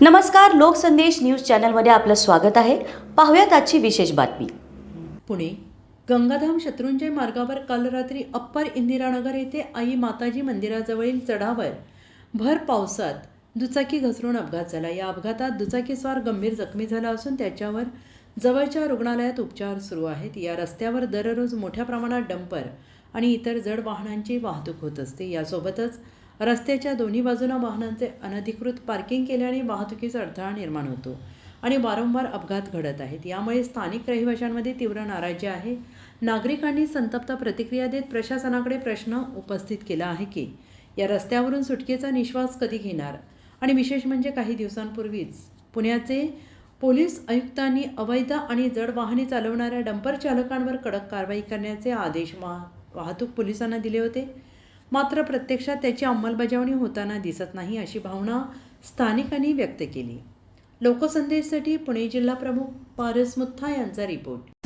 नमस्कार लोकसंदेश न्यूज चॅनलमध्ये आपलं स्वागत आहे. पाहूयात आजची विशेष बातमी. पुणे गंगाधाम शत्रुंजय मार्गावर काल रात्री अप्पर इंदिरानगर येथे आई माताजी मंदिराजवळील चढावर भर पावसात दुचाकी घसरून अपघात झाला. या अपघातात दुचाकीस्वार गंभीर जखमी झाला असून त्याच्यावर जवळच्या रुग्णालयात उपचार सुरू आहेत. या रस्त्यावर दररोज मोठ्या प्रमाणात डंपर आणि इतर जड वाहनांची वाहतूक होत असते. यासोबतच रस्त्याच्या दोन्ही बाजूला वाहनांचे अनधिकृत पार्किंग केल्याने वाहतुकीचा अडथळा निर्माण होतो. आणि वारंवार अपघात घडत आहेत. यामुळे स्थानिक रहिवाशांमध्ये तीव्र नाराजी आहे. नागरिकांनी संतप्त प्रतिक्रिया देत प्रशासनाकडे प्रश्न उपस्थित केला आहे की या रस्त्यावरून सुटकेचा निश्वास कधी घेणार? आणि विशेष म्हणजे काही दिवसांपूर्वीच पुण्याचे पोलीस आयुक्तांनी अवैध आणि जड वाहने चालवणाऱ्या डंपर चालकांवर कडक कारवाई करण्याचे आदेश वाहतूक पोलिसांना दिले होते. मात्र प्रत्यक्षात त्याची अंमलबजावणी होताना दिसत नाही अशी भावना स्थानिकांनी व्यक्त केली. लोकसंदेशसाठी पुणे जिल्हा प्रमुख पारस मुथा यांचा रिपोर्ट.